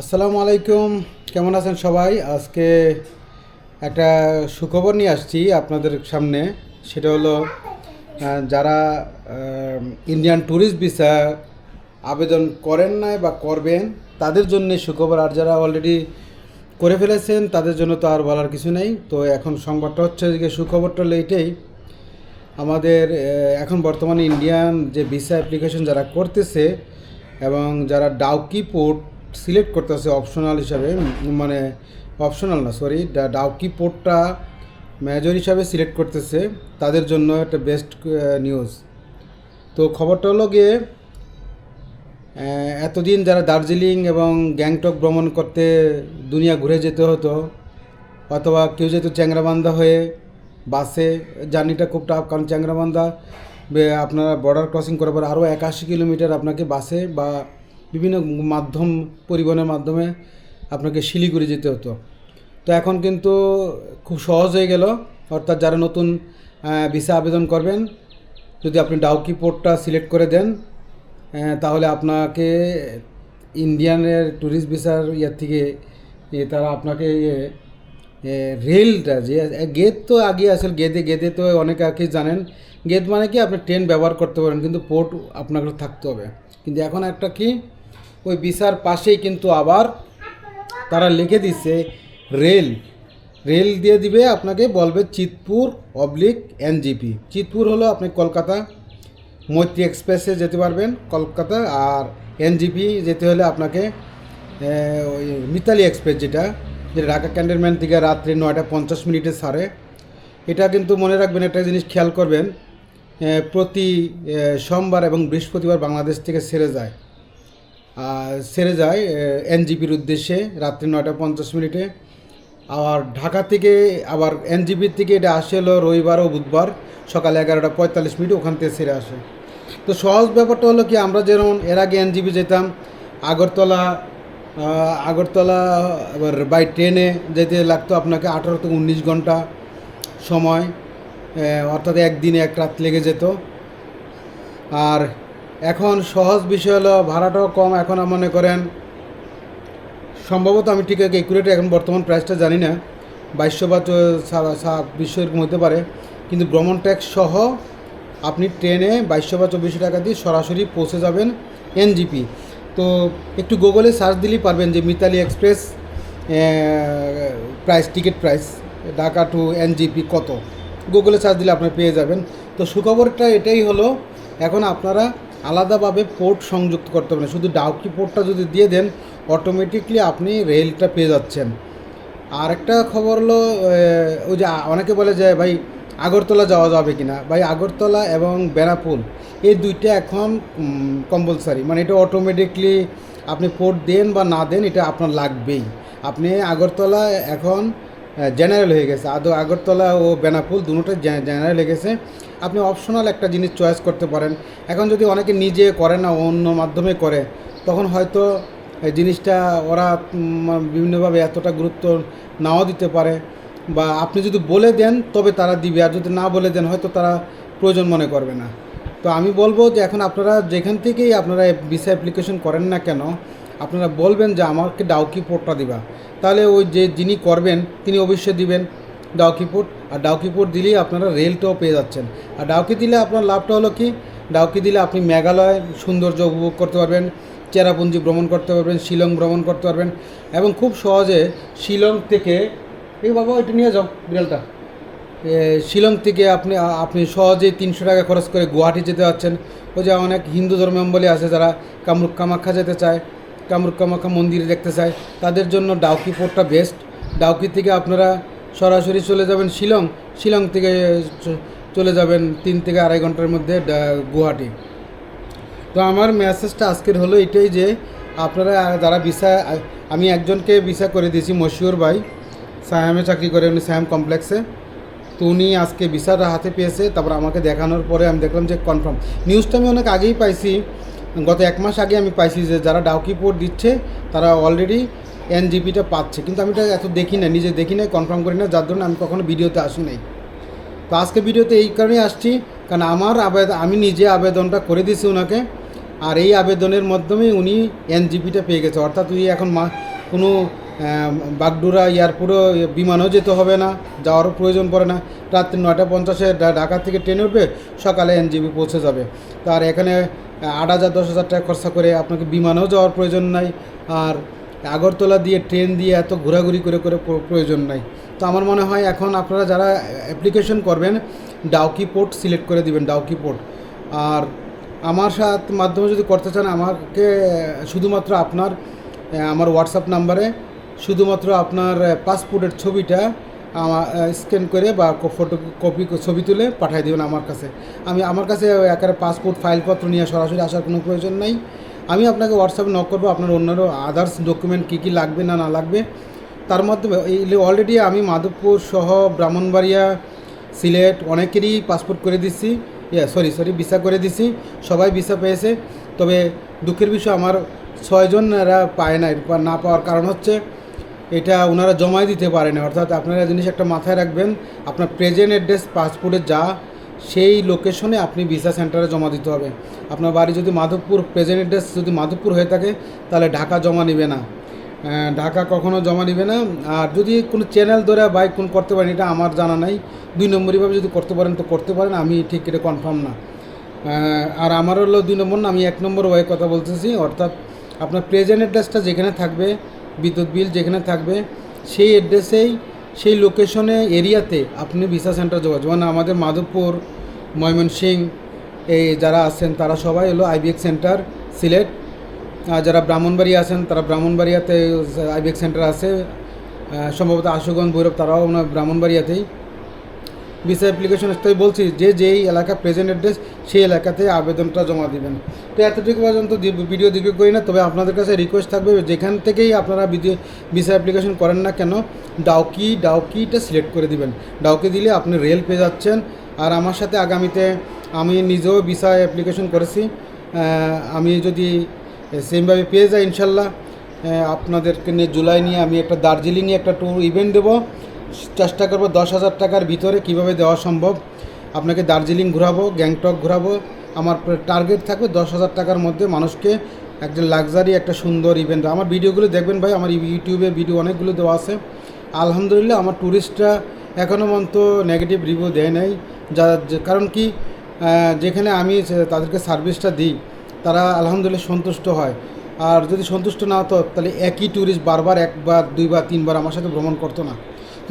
আসসালামু আলাইকুম। কেমন আছেন সবাই? আজকে একটা সুখবর নিয়ে আসছি আপনাদের সামনে। সেটা হলো যারা ইন্ডিয়ান ট্যুরিস্ট ভিসা আবেদন করেন নাই বা করবেন, তাদের জন্য সুখবর, আর যারা অলরেডি করে ফেলেছেন, তাদের জন্য তো আর বলার কিছু নেই। তো এখন সংবাদটা হচ্ছে যে সুখবরটা লেটেই। আমাদের এখন বর্তমানে ইন্ডিয়ান যে ভিসা অ্যাপ্লিকেশন যারা করতেছে এবং যারা ডাউকি পোর্ট সিলেক্ট করতেছে অপশনাল হিসাবে মানে অপশনাল না সরি ডাউকি পোর্টটা মেজর হিসাবে সিলেক্ট করতেছে, তাদের জন্য একটা বেস্ট নিউজ তো খবরটা হলো গিয়ে এতদিন যারা দার্জিলিং এবং গ্যাংটক ভ্রমণ করতে দুনিয়া ঘুরে যেতে হতো, অথবা কেউ যেত চ্যাংরাবান্ধা হয়ে বাসে জার্নিটা খুব টাফ কারণ চ্যাংরাবান্ধা আপনারা বর্ডার ক্রসিং করার পর আরও একাশি কিলোমিটার আপনাকে বাসে বা বিভিন্ন মাধ্যম, পরিবহনের মাধ্যমে আপনাকে শিলিগুড়ি যেতে হতো। তো এখন কিন্তু খুব সহজ হয়ে গেল। অর্থাৎ যারা নতুন ভিসা আবেদন করবেন, যদি আপনি ডাউকি পোর্টটা সিলেক্ট করে দেন তাহলে আপনাকে ইন্ডিয়ানের ট্যুরিস্ট ভিসার ইয়ার থেকে তারা আপনাকে রেলটা যে, গেট তো আগে আসলে গেদে গেদে তো অনেক আগে জানেন। গেট মানে কি আপনি ট্রেন ব্যবহার করতে পারেন, কিন্তু পোর্ট আপনাকে থাকতে হবে। কিন্তু এখন একটা কি ওই ভিসার পাশেই কিন্তু আবার তারা লিখে দিচ্ছে রেল রেল দিয়ে দিবে আপনাকে বলবে চিতপুর অবলিক এনজিপি। চিতপুর হলো আপনি কলকাতা, মৈত্রী এক্সপ্রেসে যেতে পারবেন কলকাতা, আর এনজিপি যেতে হলে আপনাকে ওই মিতালি এক্সপ্রেস যেটা যেটা ঢাকা ক্যান্টনমেন্ট থেকে রাত্রি নয়টা পঞ্চাশ মিনিটে ছাড়ে এটা কিন্তু মনে রাখবেন একটা জিনিস খেয়াল করবেন প্রতি সোমবার এবং বৃহস্পতিবার বাংলাদেশ থেকে ছেড়ে যায়। ছেড়ে যায় এনজিপির উদ্দেশ্যে রাত্রি নয়টা পঞ্চাশ মিনিটে। আর ঢাকা থেকে আবার এনজিপির থেকে এটা আসে হলো রবিবার ও বুধবার, সকাল এগারোটা পঁয়তাল্লিশ মিনিট ওখান থেকে সেরে আসে। তো সহজ ব্যাপারটা হলো কি, আমরা যেমন এর আগে এনজিপি যেতাম, আগরতলা আগরতলা, আবার বাই ট্রেনে যেতে লাগতো আপনাকে আঠারো থেকে উনিশ ঘণ্টা সময় অর্থাৎ একদিনে এক রাত লেগে যেত। আর এখন সহজ বিষয় হলো ভাড়াটাও কম এখন মনে করেন। সম্ভবত আমি ঠিক একুরেট এখন বর্তমান প্রাইসটা জানি না। বাইশশো বা ছাব্বিশশো এরকম হতে পারে। কিন্তু ভ্রমণ ট্যাক্স সহ আপনি ট্রেনে বাইশশো বা চব্বিশশো টাকা দিয়ে সরাসরি পৌঁছে যাবেন এনজিপি তো একটু গুগলে সার্চ দিলেই পারবেন যে Mitali express price ticket price Dhaka to NJP কত। গুগলে সার্চ দিলে আপনি পেয়ে যাবেন। তো সুখবরটা এটাই হলো, এখন আপনারা আলাদাভাবে পোর্ট সংযুক্ত করতে পারেন শুধু ডাউকি পোর্টটা যদি দিয়ে দেন অটোমেটিকলি আপনি রেলটা পেয়ে যাচ্ছেন। আর একটা খবর হলো ওই যে অনেকে বলে যে, ভাই, আগরতলা যাওয়া যাবে কিনা? ভাই, আগরতলা এবং বেনাপুল, এই দুইটা এখন কম্পালসারি মানে এটা অটোমেটিকলি আপনি পোর্ট দেন বা না দেন, এটা আপনার লাগবেই। আপনি আগরতলা এখন জেনারেল হয়ে গেছে। আদৌ আগরতলা ও বেনাপুল দুটোই জেনারেল হয়ে গেছে। আপনি অপশনাল একটা জিনিস চয়েস করতে পারেন। এখন যদি অনেকে নিজে করে না, অন্য মাধ্যমে করে, তখন হয়তো এই জিনিসটা ওরা বিভিন্নভাবে এতটা গুরুত্ব নাও দিতে পারে। বা আপনি যদি বলে দেন, তবে তারা দিবে। আর যদি না বলে দেন, হয়তো তারা প্রয়োজন মনে করবে না। তো আমি বলব যে এখন আপনারা যেখান থেকেই আপনারা ভিসা অ্যাপ্লিকেশন করেন না কেন, আপনারা বলবেন যে আমাকে ডাউকি পোর্টটা দিবা। তাহলে ওই যে যিনি করবেন, তিনি অবশ্যই দিবেন। ডাউকি পোর্ট আর ডাউকি পোর্ট দিলেই আপনারা রেলটাও পেয়ে যাচ্ছেন। আর ডাউকি দিলে আপনার লাভটা হলো কি? ডাউকি দিলে আপনি মেঘালয় সৌন্দর্য উপভোগ করতে পারবেন, চেরাপুঞ্জি ভ্রমণ করতে পারবেন, শিলং ভ্রমণ করতে পারবেন, এবং খুব সহজে শিলং থেকে এই বাবা, এটা নিয়ে যাও বিড়ালটা। শিলং থেকে আপনি আপনি সহজেই তিনশো টাকা খরচ করে গুয়াহাটি যেতে পারছেন। ওই যে অনেক হিন্দু ধর্মাবলী আছে যারা কামরূপ কামাখ্যা যেতে চায়, কামরূপ কামাখ্যা মন্দির দেখতে চায়, তাদের জন্য ডাউকি পোর্টটা বেস্ট ডাউকি থেকে আপনারা সরাসরি চলে যাবেন শিলং। শিলং থেকে চলে যাবেন তিন থেকে আড়াই ঘণ্টার মধ্যে গুয়াহাটি। তো আমার মেসেজটা আজকের হলো এটাই যে, আপনারা যারা ভিসা আমি একজনকে ভিসা করে দিয়েছি, মশিউর ভাই। সায়ামে চাকরি করে উনি সায়াম কমপ্লেক্সে তো উনি আজকে ভিসাটা হাতে পেয়েছে, তারপর আমাকে দেখানোর পরে আমি দেখলাম যে কনফার্ম নিউজটা আমি অনেক আগেই পাইছি, গত এক মাস আগে আমি পাইছি যে, যারা ডাউকি পোর্ট দিচ্ছে, তারা অলরেডি এনজিপিটা পাচ্ছে। কিন্তু আমি এটা এত দেখি না, নিজে দেখি না কনফার্ম করি না, যার জন্য আমি কখনো ভিডিওতে আসি নাই। তো আজকে ভিডিওতে এই কারণেই আসছি, কারণ আমার আবেদন আমি নিজে আবেদনটা করে দিয়েছি ওনাকে আর এই আবেদনের মাধ্যমেই উনি এনজিপিটা পেয়ে গেছে। অর্থাৎ উনি এখন মা, কোনো বাগডোরা এয়ারপোর্টও বিমানেও যেতে হবে না, যাওয়ারও প্রয়োজন পড়ে না। রাত্রি নয়টা পঞ্চাশে ঢাকা থেকে ট্রেনে উঠবে, সকালে এনজিবি পৌঁছে যাবে। তার এখানে আট হাজার, দশ হাজার টাকা খরচা করে আপনাকে বিমানেও যাওয়ার প্রয়োজন নাই, আর আগরতলা দিয়ে ট্রেন দিয়ে এত ঘোরাঘুরি করে করে প্রয়োজন নাই। তো আমার মনে হয় এখন আপনারা যারা অ্যাপ্লিকেশন করবেন, ডাউকি পোর্ট সিলেক্ট করে দিবেন, ডাউকি পোর্ট। আর আমার সাথে মাধ্যমে যদি করতে চান, আমাকে শুধুমাত্র আপনার আমার হোয়াটসঅ্যাপ নাম্বারে, শুধুমাত্র আপনার পাসপোর্টের ছবিটা আমার স্ক্যান করে বা ফটো কপি ছবি তুলে পাঠিয়ে দেবেন আমার কাছে। আমি আমার কাছে একেবারে পাসপোর্ট ফাইলপত্র নিয়ে সরাসরি আসার কোনো প্রয়োজন নাই। আমি আপনাকে হোয়াটসঅ্যাপে নক করব, আপনার অন্যান্য আদার্স ডকুমেন্ট কী কী লাগবে না না লাগবে। তার মাধ্যমে অলরেডি আমি মাধবপুর সহ ব্রাহ্মণবাড়িয়া, সিলেট অনেকেরই পাসপোর্ট করে দিচ্ছি। ইয়া সরি সরি ভিসা করে দিছি সবাই ভিসা পেয়েছে। তবে দুঃখের বিষয়, আমার ছয়জন এরা পায় না না পাওয়ার কারণ হচ্ছে এটা ওনারা জমাই দিতে পারে না অর্থাৎ আপনারা জিনিস একটা মাথায় রাখবেন, আপনার প্রেজেন্ট অ্যাড্রেস পাসপোর্টে যা সেই লোকেশনে আপনি ভিসা সেন্টারে জমা দিতে হবে। আপনার বাড়ি যদি মাধবপুর প্রেজেন্ট অ্যাড্রেস যদি মাধবপুর হয়ে থাকে, তাহলে ঢাকা জমা নেবে না। ঢাকা কখনো জমা নেবে না। আর যদি কোনো চ্যানেল ধরে বাইক কোন করতে পারেন, এটা আমার জানা নাই। দুই নম্বরইভাবে যদি করতে পারেন, তো করতে পারেন, আমি ঠিক এটা কনফার্ম না। আর আমার হলো দুই নম্বর না, আমি এক নম্বর ওয়ে কথা বলতেছি। অর্থাৎ আপনার প্রেজেন্ট অ্যাড্রেসটা যেখানে থাকবে, বিদ্যুৎ বিল যেখানে থাকবে, সেই অ্যাড্রেসেই সেই লোকেশনে এরিয়াতে আপনি ভিসা সেন্টার যোগাযোগ মানে আমাদের মাধবপুর, ময়মনসিং, এই যারা আছেন তারা সবাই হলো আইবিএক সেন্টার সিলেট। আর যারা ব্রাহ্মণবাড়ি আছেন তারা ব্রাহ্মণবাড়িয়াতে আইবিএক সেন্টার আছে। সম্ভবত আশুগঞ্জ, ভৈরব তারাও ওনার ব্রাহ্মণবাড়িয়াতেই। ভিসা অ্যাপ্লিকেশন তাই বলছি, যে যেই এলাকা প্রেজেন্ট অ্যাড্রেস সেই এলাকাতে আবেদনটা জমা দিবেন। তো এতটুকু পর্যন্ত ভিডিও দীর্ঘ করি না, তবে আপনাদের কাছে রিকোয়েস্ট থাকবে, যেখান থেকেই আপনারা ভিসা অ্যাপ্লিকেশন করেন না কেন, ডাউকি ডাউকিটা সিলেক্ট করে দিবেন। ডাউকি দিলে আপনি রেল পেয়ে যাচ্ছেন। আর আমার সাথে আগামীতে আমি নিজেও ভিসা অ্যাপ্লিকেশন করেছি। আমি যদি সেমভাবে পেয়ে যাই, ইনশাল্লাহ আপনাদেরকে নিয়ে জুলাই নিয়ে আমি একটা দার্জিলিংয়ে একটা ট্যুর ইভেন্ট দেবো। চেষ্টা করব দশ হাজার টাকার ভিতরে কীভাবে দেওয়া সম্ভব। আপনাকে দার্জিলিং ঘোরাবো, গ্যাংটক ঘোরাবো। আমার টার্গেট থাকবে দশ হাজার টাকার মধ্যে মানুষকে একটা লাক্সারি, একটা সুন্দর ইভেন্ট আমার ভিডিওগুলো দেখবেন ভাই, আমার ইউটিউবে ভিডিও অনেকগুলো দেওয়া আছে। আলহামদুলিল্লাহ, আমার ট্যুরিস্টরা এখনও মন্ত নেগেটিভ রিভিউ দেয় নাই। যা কারণ কি যেখানে আমি তাদেরকে সার্ভিসটা দিই, তারা আলহামদুলিল্লাহ সন্তুষ্ট হয়। আর যদি সন্তুষ্ট না হতো, তাহলে একই ট্যুরিস্ট বারবার, একবার, দুইবার, তিনবার আমার সাথে ভ্রমণ করতো না।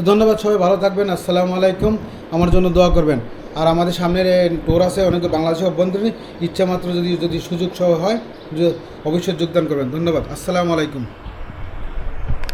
তো ধন্যবাদ সবাই, ভালো থাকবেন, আসসালামু আলাইকুম, আমার জন্য দোয়া করবেন। আর আমাদের সামনের টোর আছে, অনেক বাংলাদেশের অভ্যন্তরীণ, ইচ্ছা মাত্র যদি যদি সুযোগ সহ হয় অবশ্যই যোগদান করবেন। ধন্যবাদ, আসসালামু আলাইকুম।